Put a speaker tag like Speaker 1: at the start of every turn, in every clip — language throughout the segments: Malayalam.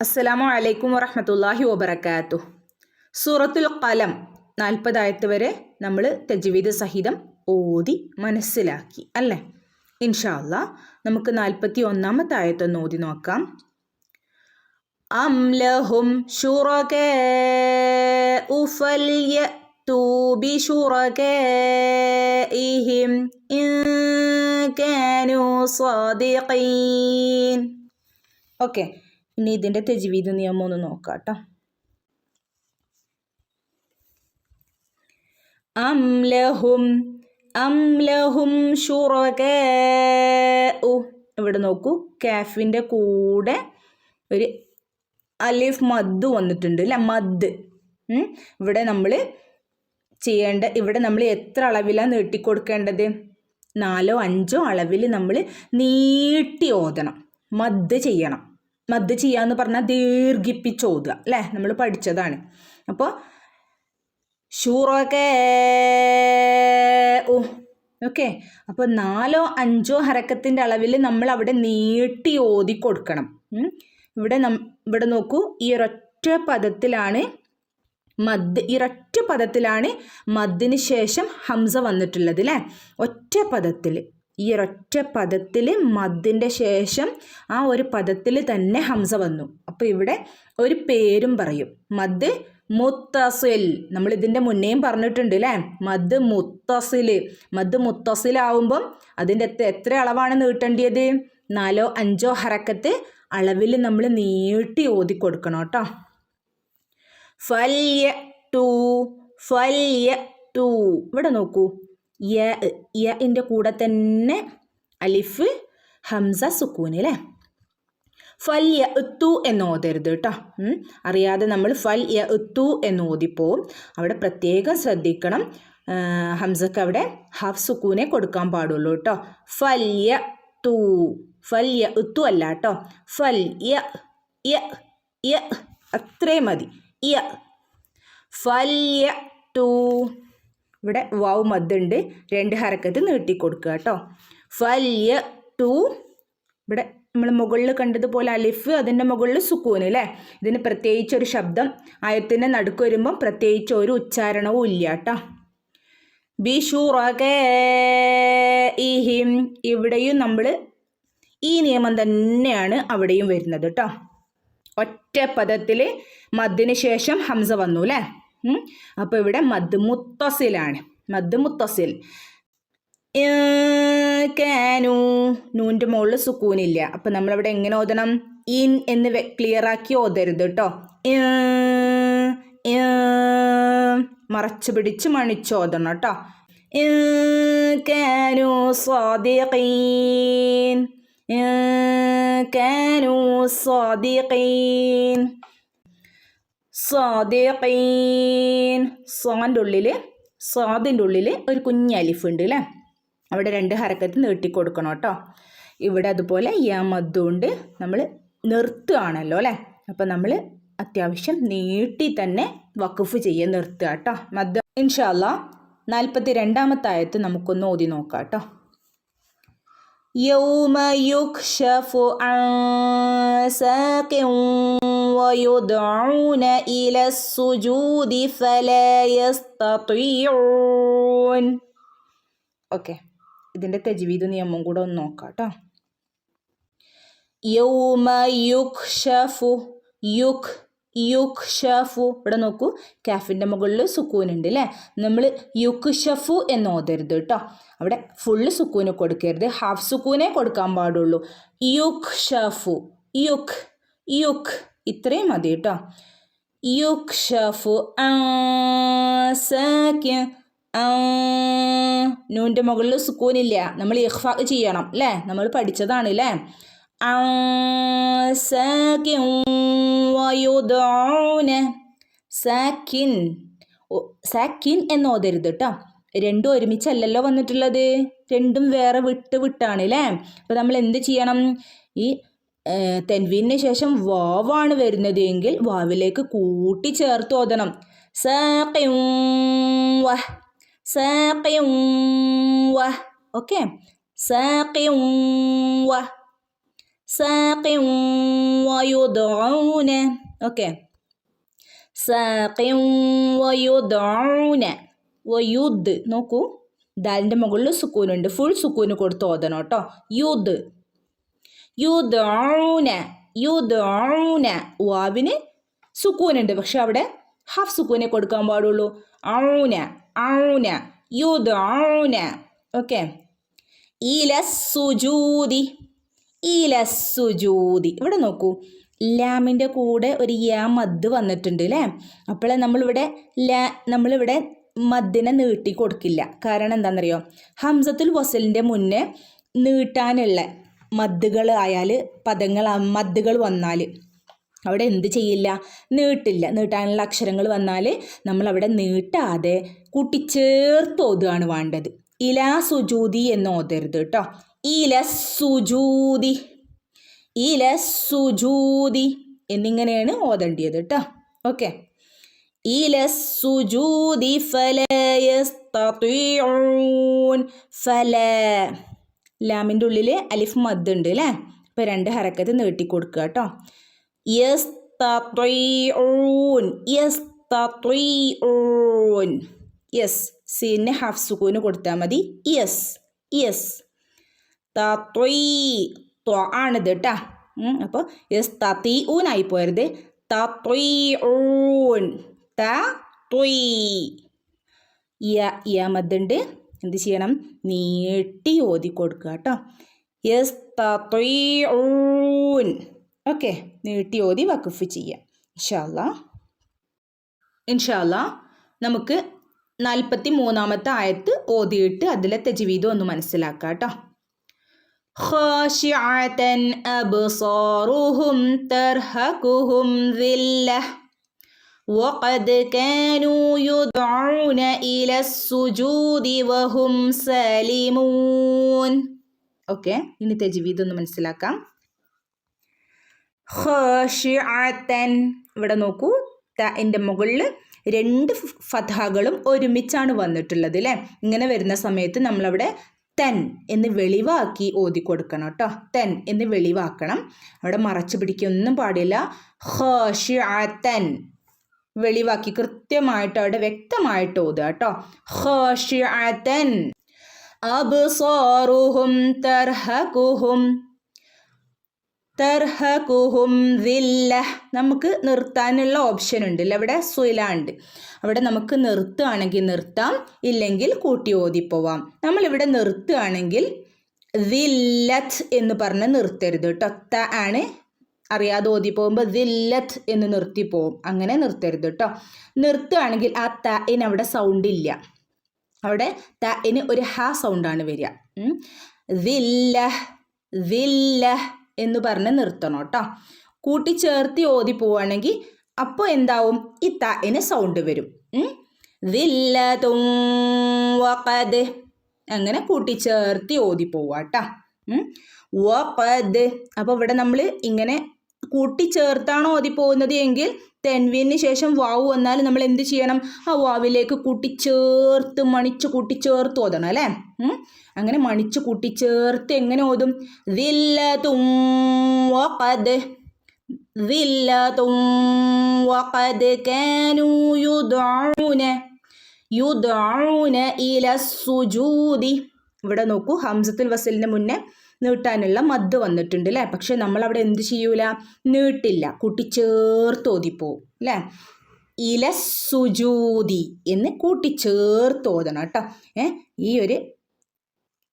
Speaker 1: അസ്സലാമു അലൈക്കും വറഹമത്തല്ലാഹി വബർക്കാത്തു സൂറത്തുൽ കലം നാൽപ്പതായത്ത് വരെ നമ്മൾ തജ്വീദ് സഹിതം ഓതി മനസ്സിലാക്കി അല്ലേ? ഇൻഷാ അല്ലാ നമുക്ക് നാൽപ്പത്തി ഒന്നാമത്തെ ആയത്തൊന്ന് ഓതി നോക്കാം. അം ലഹും ശുറകാഉ ഫൽയഅ്തു ബിശുറകാഇഹിം ഇൻ കാനു ഓക്കെ. ഇനി ഇതിന്റെ തെജ്വീദ് നിയമം ഒന്ന് നോക്കാം കേട്ടോ അംലഹും ലഹും ഇവിടെ നോക്കൂ കാഫിന്റെ കൂടെ ഒരു അലിഫ് മദ് വന്നിട്ടുണ്ട് അല്ലേ? മദ്. ഇവിടെ നമ്മൾ ചെയ്യേണ്ട ഇവിടെ നമ്മൾ എത്ര അളവിലാണ് നീട്ടിക്കൊടുക്കേണ്ടത്? നാലോ അഞ്ചോ അളവിൽ നമ്മൾ നീട്ടി ഓതണം. മദ് ചെയ്യണം. മദ് ചെയ്യാന്ന് പറഞ്ഞാൽ ദീർഘിപ്പിച്ച് ഓതുക അല്ലേ? നമ്മൾ പഠിച്ചതാണ്. അപ്പോൾ ഷൂറോക്കെ ഓ ഓക്കെ. അപ്പോൾ നാലോ അഞ്ചോ ഹരക്കത്തിന്റെ അളവിൽ നമ്മൾ അവിടെ നീട്ടി ഓതി കൊടുക്കണം. ഇവിടെ നം ഇവിടെ നോക്കൂ ഈ ഒരൊറ്റ പദത്തിലാണ് മദ് ഈ പദത്തിലാണ് മദ്ദിന് ശേഷം ഹംസ വന്നിട്ടുള്ളത് അല്ലേ? ഒറ്റ പദത്തിൽ ഈ ഒരൊറ്റ പദത്തിൽ മദ്ദിന്റെ ശേഷം ആ ഒരു പദത്തിൽ തന്നെ ഹംസ വന്നു. അപ്പോൾ ഇവിടെ ഒരു പേരും പറയും. മദ് മുത്തസിൽ. നമ്മൾ ഇതിന്റെ മുന്നേയും പറഞ്ഞിട്ടുണ്ട് അല്ലേ മദ് മുത്തസിൽ മദ് മുത്തസിലാവുമ്പം അതിന്റെ എത്ര അളവാണ് നീട്ടേണ്ടത് നാലോ അഞ്ചോ ഹറക്കത്ത് അളവിൽ നമ്മൾ നീട്ടി ഓതി കൊടുക്കണം കേട്ടോ ഫല്യ ടു ഫല്യ ടു ഇവിടെ നോക്കൂ. യ യന്റെ കൂടെ തന്നെ അലിഫ് ഹംസ സുക്കൂൻ അല്ലേ ഫൽ യ എത്തു എന്ന് ഓതരുത് കേട്ടോ അറിയാതെ നമ്മൾ ഫൽ യ എത്തു എന്ന് ഓതിപ്പോവും. അവിടെ പ്രത്യേകം ശ്രദ്ധിക്കണം. ഹംസക്ക് അവിടെ ഹഫ് സുക്കൂനെ കൊടുക്കാൻ പാടുള്ളൂ കേട്ടോ ഫൽ യ തു ഫൽ യ എത്തു അല്ല കേട്ടോ ഫൽ യ യ യ അത്രേ മതി. യ. ഫൽ യ ടു ഇവിടെ വാവ് മദ്ദുണ്ട്. രണ്ട് ഹരക്കത്ത് നീട്ടി കൊടുക്കുക കേട്ടോ. ഫല്യ ടു. ഇവിടെ നമ്മൾ മുകളിൽ കണ്ടതുപോലെ അലിഫ് അതിന്റെ മുകളിൽ സുക്കൂന് അല്ലേ? ഇതിന് പ്രത്യേകിച്ച് ഒരു ശബ്ദം. ആയത്തിന്റെ നടുക്ക് വരുമ്പം പ്രത്യേകിച്ച് ഒരു ഉച്ചാരണവും ഇല്ല കേട്ടോ. ബിഷുറഹിം ഇവിടെയും നമ്മൾ ഈ നിയമം തന്നെയാണ് അവിടെയും വരുന്നത് കേട്ടോ. ഒറ്റ പദത്തിൽ മദ്ദിന് ശേഷം ഹംസ വന്നു അല്ലേ? അപ്പോൾ ഇവിടെ മദ് മുത്തസിലാണ് മദ് മുത്തസിൽ കാനു. നൂന്റെ മുകളിൽ സുക്കൂനില്ല. അപ്പം നമ്മളിവിടെ എങ്ങനെ ഓതണം? ഇൻ എന്ന് ക്ലിയർ ആക്കി ഓതരുത് കേട്ടോ മറച്ചു പിടിച്ച് മണിച്ച് ഓതണം കേട്ടോ കാനു സ്വാദിഖീൻ. കാനു സ്വാദിഖീൻ. സ്വാദേഖീൻ. സ്വാന്റെ ഉള്ളിൽ സ്വാദിന്റെ ഉള്ളിൽ ഒരു കുഞ്ഞ് അലിഫുണ്ട് അല്ലേ അവിടെ രണ്ട് ഹരക്കത്ത് നീട്ടിക്കൊടുക്കണം കേട്ടോ. ഇവിടെ അതുപോലെ യമദ്ദുണ്ട് നമ്മൾ നിർത്തുകയാണല്ലോ അല്ലേ അപ്പോൾ നമ്മൾ അത്യാവശ്യം നീട്ടി തന്നെ വഖഫ് ചെയ്യാൻ നിർത്തുക കേട്ടോ. മദ്ദ ഇൻഷാല്ല നാൽപ്പത്തി രണ്ടാമത്തെ ആയത്ത് നമുക്കൊന്ന് ഓതി നോക്കാം കേട്ടോ. യൗമ യുക്ഷഫു ആ ويدعون إلى السجود فلا يستطيعون ഓക്കെ ഇതിൻ്റെ തെജ്വീദ് നിയമം കൂടെ ഒന്ന് നോക്കാം കേട്ടോ യൗമ യുക്ഷഫു യുക് യുക്ഷഫു ഇവിടെ നോക്കൂ കാഫിൻ്റെ മുകളിൽ സുക്കൂൻ ഉണ്ട് അല്ലേ നമ്മൾ യുക്ഷഫു എന്ന് ഓതരുത് കേട്ടോ അവിടെ ഫുള്ള് സുക്കൂന് കൊടുക്കരുത് ഹാഫ് സുക്കൂനെ കൊടുക്കാൻ പാടുള്ളൂ യുക്ഷഫു യുക് യുക് ഇത്രയും മതി കേട്ടോ. യുക്ഷഫു സാക്യ നൂന്റെ മുകളിൽ സുക്കൂനില്ല. നമ്മൾ ഇഹ്ഫ ചെയ്യണം അല്ലേ? നമ്മൾ പഠിച്ചതാണ് അല്ലേ? സാക്കിൻ എന്ന് ഓതരുത് കേട്ടോ. രണ്ടും ഒരുമിച്ചല്ലല്ലോ വന്നിട്ടുള്ളത്. രണ്ടും വേറെ വിട്ട് വിട്ടാണ് അല്ലേ? അപ്പോൾ നമ്മൾ എന്ത് ചെയ്യണം? ഈ തെൻവീനു ശേഷം വാവാണ് വരുന്നത് എങ്കിൽ വാവിലേക്ക് കൂട്ടിച്ചേർത്ത് ഓതണം ഓക്കെ? ഓക്കെ? നോക്കൂ. ദാലിന്റെ മുകളിൽ സുക്കൂനുണ്ട്. ഫുൾ സുക്കൂന് കൊടുത്ത് ഓതണം കേട്ടോ. യൂദ്. യുദൗന യുദൂന വാവിന് സുക്കൂനുണ്ട്. പക്ഷെ അവിടെ ഹാഫ് സുക്കൂനെ കൊടുക്കാൻ പാടുള്ളൂ. ഔന ഔന യുദൂന ഓക്കെ. ഇല സുജൂതി ഇല സുജൂതി ഇവിടെ നോക്കൂ. ലാമിന്റെ കൂടെ ഒരു യാ മദ് വന്നിട്ടുണ്ട് അല്ലേ അപ്പോൾ നമ്മളിവിടെ ലാ നമ്മളിവിടെ മദ്ദിനെ നീട്ടി കൊടുക്കില്ല. കാരണം എന്താണെന്നറിയോ? ഹംസത്തുൽ വസലിന്റെ മുന്നേ നീട്ടാനുള്ള മദ്ദുകൾ ആയാൽ പദങ്ങൾ മദ്ദുകൾ വന്നാൽ അവിടെ എന്ത് ചെയ്യില്ല? നീട്ടില്ല. നീട്ടാനുള്ള അക്ഷരങ്ങൾ വന്നാൽ നമ്മൾ അവിടെ നീട്ടാതെ കൂട്ടിച്ചേർത്ത് ഓതുകയാണ് വേണ്ടത്. ഇലാ സുജൂതി എന്ന് ഓതരുത് കേട്ടോ. ഇല സുജൂതി. ഇല സുജൂതി എന്നിങ്ങനെയാണ് ഓതേണ്ടിയത് കേട്ടോ. ഓക്കെ. ഇല സുജൂതി ഫലയസ്തീഊൻ ഫല ലാമിന്റെ ഉള്ളിൽ അലിഫ് മദ് ഉണ്ട് അല്ലേ അപ്പോൾ രണ്ട് ഹരക്കത്ത് നീട്ടി കൊടുക്കുക കേട്ടോ. യസ് യസ്തീഊൻ യെസ് സീന് ഹാഫ് സുക്കൂന് കൊടുത്താൽ മതി. Yes yes. ആണിത് കേട്ടാ അപ്പോൾ യെസ് തത്തി ഊനായി പോരുത് ഊൻ ത ത്വീ യ യ മദ്ദുണ്ട് എന്ത് ചെയ്യണം നീട്ടി ഓതി കൊടുക്കുക കേട്ടോ യെസ് തത്വീ ഊൻ ഓക്കെ നീട്ടി ഓതി വക്കുഫ് ചെയ്യാം ഇൻഷാല്ല ഇൻഷാല്ല നമുക്ക് നാൽപ്പത്തി മൂന്നാമത്തെ ആയത്ത് ഓതിയിട്ട് അതിലെ തെജീവീതം ഒന്ന് മനസ്സിലാക്കാം കേട്ടോ خاشعة أبصارهم ترهقهم ذلة وقد كانوا يدعون إلى السجود وهم سالمون ഓക്കെ ഇനി തെജീവീത് ഒന്ന് മനസ്സിലാക്കാം ഖാഷിഅത്തൻ ഇവിടെ നോക്കൂ തൻ്റെ മുകളിൽ രണ്ട് ഫതഹകളും ഒരുമിച്ചാണ് വന്നിട്ടുള്ളത് അല്ലേ ഇങ്ങനെ വരുന്ന സമയത്ത് നമ്മളവിടെ തെൻ എന്ന് വെളിവാക്കി ഓതി കൊടുക്കണം കേട്ടോ തെൻ എന്ന് വെളിവാക്കണം അവിടെ മറച്ചു പിടിക്കൊന്നും പാടില്ല ഖാഷിഅത്തൻ വെളിവാക്കി കൃത്യമായിട്ട് അവിടെ വ്യക്തമായിട്ട് ഓതുക കേട്ടോ. തർഹകുഹും. തർഹകുഹും നമുക്ക് നിർത്താനുള്ള ഓപ്ഷൻ ഉണ്ട് അല്ലേ അവിടെ സുലാണ്ട് അവിടെ നമുക്ക് നിർത്തുകയാണെങ്കിൽ നിർത്താം ഇല്ലെങ്കിൽ കൂട്ടി ഓതിപ്പോവാം നമ്മളിവിടെ നിർത്തുകയാണെങ്കിൽ ദില്ലത്ത് എന്ന് പറഞ്ഞ് നിർത്തരുത് കേട്ടോ. ത ആണ് അറിയാതെ ഓതി പോകുമ്പോൾ ദില്ലത്ത് എന്ന് നിർത്തി പോവും. അങ്ങനെ നിർത്തരുത് കേട്ടോ നിർത്തുകയാണെങ്കിൽ ആ ത ഇന് അവിടെ സൗണ്ട് ഇല്ല. അവിടെ ത ഇന് ഒരു ഹ സൗണ്ടാണ് വരിക ദില്ല ദില്ല എന്ന് പറഞ്ഞ് നിർത്തണം കേട്ടോ കൂട്ടിച്ചേർത്തി ഓതി പോവുകയാണെങ്കിൽ അപ്പോൾ എന്താവും? ഈ തന് സൗണ്ട് വരും. ദില്ല അങ്ങനെ കൂട്ടിച്ചേർത്തി ഓതി പോവാട്ടോ വഖദ്. അപ്പോൾ ഇവിടെ നമ്മൾ ഇങ്ങനെ കൂട്ടിച്ചേർത്താണ് അതി പോകുന്നത് എങ്കിൽ തെൻവീന് ശേഷം വാവ് വന്നാൽ നമ്മൾ എന്ത് ചെയ്യണം? ആ വാവിലേക്ക് കൂട്ടിച്ചേർത്ത് മണിച്ച് കൂട്ടിച്ചേർത്ത് ഓതണം അല്ലേ? അങ്ങനെ മണിച്ച് കൂട്ടിച്ചേർത്ത് എങ്ങനെ ഓതും? ദില്ലതും ദില്ലതും യുദഊന ഇല സുജൂദി. ഇവിടെ നോക്കൂ ഹംസത്തുൽ വസലിന് മുന്നേ നീട്ടാനുള്ള മദ് വന്നിട്ടുണ്ട് അല്ലേ പക്ഷെ നമ്മൾ അവിടെ എന്ത് ചെയ്യൂല? നീട്ടില്ല. കൂട്ടി ചേർത്തോതിപ്പോവും അല്ലേ ഇല സുജൂതി എന്ന് കൂട്ടിച്ചേർത്തോതണം കേട്ടോ. ഏ? ഈ ഒരു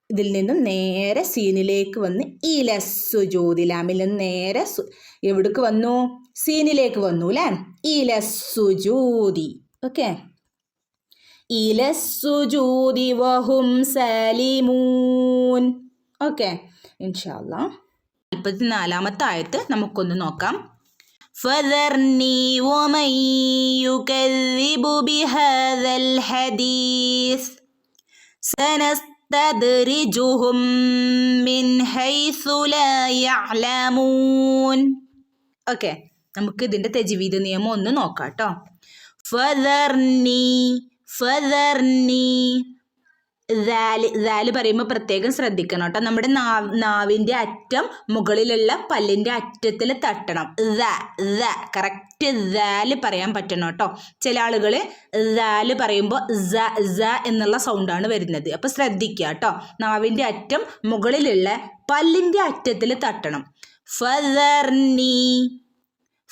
Speaker 1: ഇതിൽ നിന്നും നേരെ സീനിലേക്ക് വന്ന് ഇല സുജൂതി ലാമിൽ നിന്ന് നേരെ എവിടേക്ക് വന്നു? സീനിലേക്ക് വന്നു അല്ലേ ഇല സുജൂതി. ഓക്കെ? ഇല സുജൂതി വഹും സലിമൂൻ. ഓക്കെ? ഇൻഷാല്ല നാൽപ്പത്തിനാലാമത്തെ ആയത്ത് നമുക്കൊന്ന് നോക്കാം فذرني ومن يكذب بهذا الحديث سنستدرجهم من حيث لا يعلمون ഓക്കെ നമുക്ക് ഇതിൻ്റെ തെജീവീത് നിയമം ഒന്ന് നോക്കാം കേട്ടോ ഫദർനി ഫദർനി ദാൽ ദാൽ പറയുമ്പോൾ പ്രത്യേകം ശ്രദ്ധിക്കണം കേട്ടോ. നമ്മുടെ നാവ് നാവിന്റെ അറ്റം മുകളിലുള്ള പല്ലിന്റെ അറ്റത്തിൽ തട്ടണം. ദ ദ കറക്റ്റ് ദാൽ പറയാൻ പറ്റണം കേട്ടോ. ചില ആളുകൾ ദാൽ പറയുമ്പോൾ സ സ എന്നുള്ള സൗണ്ടാണ് വരുന്നത്. അപ്പോൾ ശ്രദ്ധിക്കുക കേട്ടോ. നാവിന്റെ അറ്റം മുകളിലുള്ള പല്ലിന്റെ അറ്റത്തിൽ തട്ടണം. ഫദർനി.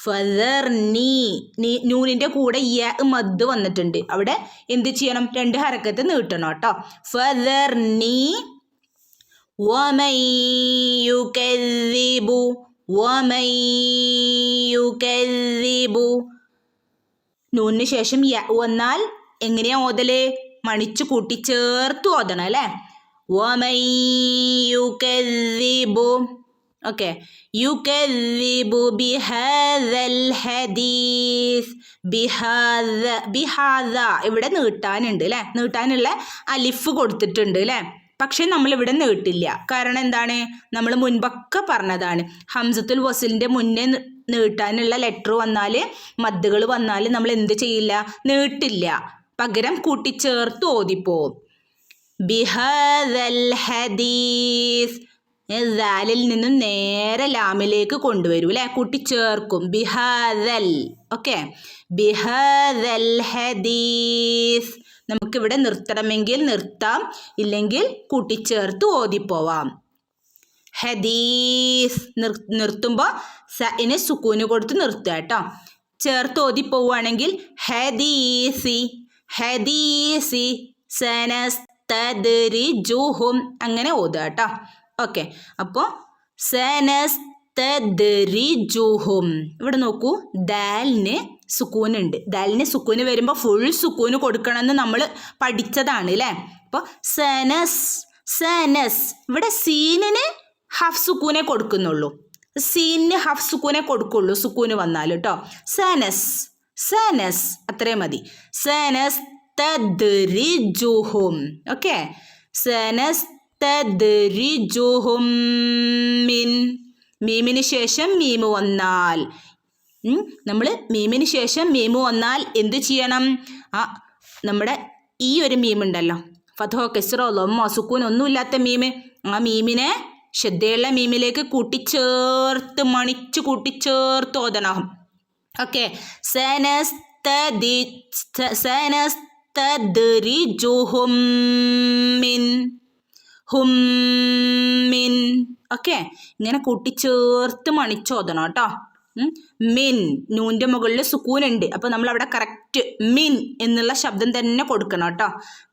Speaker 1: ഫദർനി നൂനിന്റെ കൂടെ യ മദ് വന്നിട്ടുണ്ട്. അവിടെ എന്ത് ചെയ്യണം? രണ്ട് ഹരക്കത്ത് നീട്ടണം കേട്ടോ. ഫദർനി വമയ്യുക്കു വമയ്യുക്കു നൂനിന് ശേഷം യ വന്നാൽ എങ്ങനെയാ ഓതൽ? മണിച്ചു കൂട്ടി ചേർത്ത് ഓതണം അല്ലേ? വമയ്യുക്കു ഓക്കെ. യു കല്ലിബു ബിഹാദൽ ബിഹദീസ് ബിഹാദ ഇവിടെ നീട്ടാനുണ്ട് അല്ലേ നീട്ടാനുള്ള അലിഫ് കൊടുത്തിട്ടുണ്ട് അല്ലേ പക്ഷേ നമ്മളിവിടെ നീട്ടില്ല. കാരണം എന്താണ്? നമ്മൾ മുൻപൊക്കെ പറഞ്ഞതാണ്. ഹംസത്തുൽ വസലിന്റെ മുന്നേ നീട്ടാനുള്ള ലെറ്റർ വന്നാൽ മദ്ദുകൾ വന്നാൽ നമ്മൾ എന്ത് ചെയ്യില്ല? നീട്ടില്ല. പകരം കൂട്ടിച്ചേർത്ത് ഓതിപ്പോവും. ബിഹാദൽ ഹദീസ് ദാലിൽ നിന്നും നേരെ ലാമിലേക്ക് കൊണ്ടുവരും അല്ലെ കുട്ടി ചേർക്കും. ബിഹാദൽ. ഓക്കെ? ബിഹാദൽ ഹദീസ്. നമുക്കിവിടെ നിർത്തണമെങ്കിൽ നിർത്താം. ഇല്ലെങ്കിൽ കൂട്ടിച്ചേർത്ത് ഓതിപ്പോവാം. ഹദീസ്. നിർ നിർത്തുമ്പോൾ സഇന് സുക്കൂന് കൊടുത്ത് നിർത്തുക കേട്ടോ. ചേർത്ത് ഓതിപ്പോവുകയാണെങ്കിൽ ഹദീസി ഹദീസി സനസ്തദ് അങ്ങനെ ഓതുക കേട്ടോ. ഓക്കെ. അപ്പോൾ സനസ്തദരിജുഹും. ഇവിടെ നോക്കൂ ദാലിന് സുക്കൂനുണ്ട്. ദാലിന് സുക്കൂന് വരുമ്പോൾ ഫുൾ സുക്കൂന് കൊടുക്കണമെന്ന് നമ്മൾ പഠിച്ചതാണ് അല്ലേ അപ്പോൾ സനസ് സനസ്. ഇവിടെ സീനിന് ഹഫ് സുക്കൂനെ കൊടുക്കുന്നുള്ളൂ. സീനിന് ഹഫ് സുക്കൂനെ കൊടുക്കുള്ളൂ സുക്കൂന് വന്നാൽ കേട്ടോ സനസ് സനസ്. അത്രേ മതി. സനസ് തദ്രിജുഹും ഓക്കെ. സനസ് മീമിന് ശേഷം മീമ് വന്നാൽ. നമ്മൾ മീമിന് ശേഷം മീമ് വന്നാൽ എന്ത് ചെയ്യണം? ആ നമ്മുടെ ഈ ഒരു മീമുണ്ടല്ലോ ഫതോ കെസ്റോ ലൊമ്മോ സുക്കൂൻ ഒന്നുമില്ലാത്ത മീമ്. ആ മീമിനെ ശ്രദ്ധയുള്ള മീമിലേക്ക് കൂട്ടിച്ചേർത്ത് മണിച്ച് കൂട്ടിച്ചേർത്ത് ഓതണം. ഓക്കെ. സനസ്തദി സനസ്തദ്രിജുഹും മിൻ. ഹുമ്മിൻ ഓക്കെ. ഇങ്ങനെ കൂട്ടിച്ചേർത്ത് മണിച്ചോതണം കേട്ടോ. മിൻ. നൂന്റെ മുകളിൽ സുക്കൂനുണ്ട്. അപ്പോൾ നമ്മൾ അവിടെ കറക്റ്റ് മിൻ എന്നുള്ള ശബ്ദം തന്നെ കൊടുക്കണം കേട്ടോ.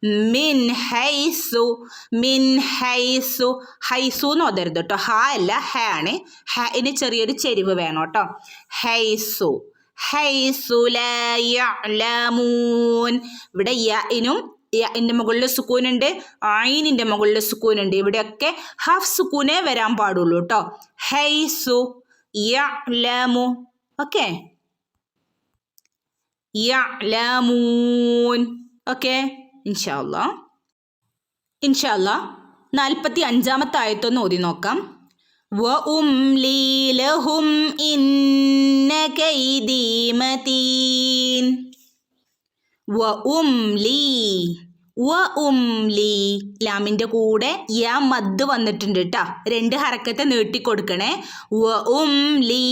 Speaker 1: മിൻ ഹൈസു. മിൻ ഹൈസു. ഹൈസു എന്ന് ഓതരുത് കേട്ടോ. ഹ അല്ല ഹ ആണ്. ഹന് ചെറിയൊരു ചെരിവ് വേണം കേട്ടോ. ഹൈസു. ഹൈസു ഇവിടെ യ ഇവിടെ യഇന്റെ മുകളിൽ സുക്കൂനുണ്ട് ആയിനിന്റെ മുകളിൽ സുക്കൂനുണ്ട്. ഇവിടെയൊക്കെ ഹഫ് സുക്കൂനെ വരാൻ പാടുള്ളൂ കേട്ടോ ഹൈസു ലമു ഓക്കെ? ഓക്കെ? ഇൻഷാല്ല ഇൻഷാല്ല നാൽപ്പത്തി അഞ്ചാമത്തെ ആയത്തൊന്ന് ഓതി നോക്കാം. വ ഉം ലീലഹും ഇന്ന കൈദി വ ഉംലി ലാമിന്റെ കൂടെ യാ മദ് വന്നിട്ടുണ്ട് കേട്ടോ രണ്ട് ഹറക്കത്തെ നീട്ടിക്കൊടുക്കണേ. വ ഉംലി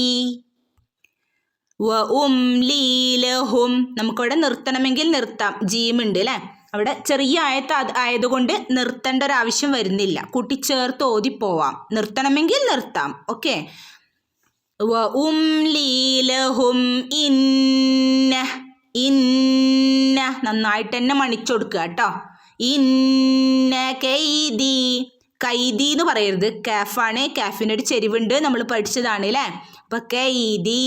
Speaker 1: വ ഉംലി ലഹും. നമുക്കവിടെ നിർത്തണമെങ്കിൽ നിർത്താം. ജീമുണ്ട് അല്ലേ അവിടെ ചെറിയ ആയത്ത് ആയതുകൊണ്ട് നിർത്തേണ്ട ഒരു ആവശ്യം വരുന്നില്ല. കൂട്ടിച്ചേർത്ത് ഓതിപ്പോവാം നിർത്തണമെങ്കിൽ നിർത്താം. ഓക്കെ? വ ഉംലി ലഹും ഇന്ന ഇന്ന നന്നായിട്ട് തന്നെ മണിച്ചൊടുക്കുക കേട്ടോ. ഇന്ന കൈദി കൈദി എന്ന് പറയരുത്. കാഫാണ് ഒരു ചെരിവുണ്ട്. നമ്മൾ പഠിച്ചതാണ് അല്ലേ? അപ്പൊ കൈദി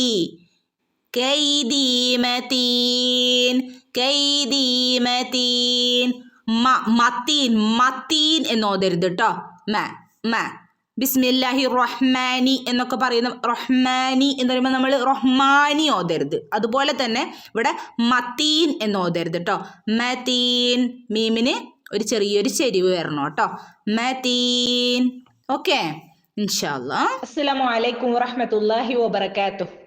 Speaker 1: കൈദി മതീൻ കൈദി മതീൻ മ മത്തീൻ. മത്തീൻ എന്ന് ഓതരുത് കേട്ടോ. മ മ. ബിസ്മില്ലാഹി റഹ്മാനി എന്നൊക്കെ പറയുന്ന റഹ്മാനി എന്ന് പറയുമ്പോൾ നമ്മൾ റഹ്മാനി ഓതരുത്. അതുപോലെ തന്നെ ഇവിടെ മത്തീൻ എന്ന് ഓതരുത് കേട്ടോ. മതീൻ മീമിന് ഒരു ചെറിയൊരു ചെരിവ് വരണം കേട്ടോ. മതീൻ ഓക്കെ. ഇൻഷാല്ലാ
Speaker 2: അസ്സലാമു അലൈക്കും വറഹ്മത്തുള്ളാഹി വബറകാതുഹു.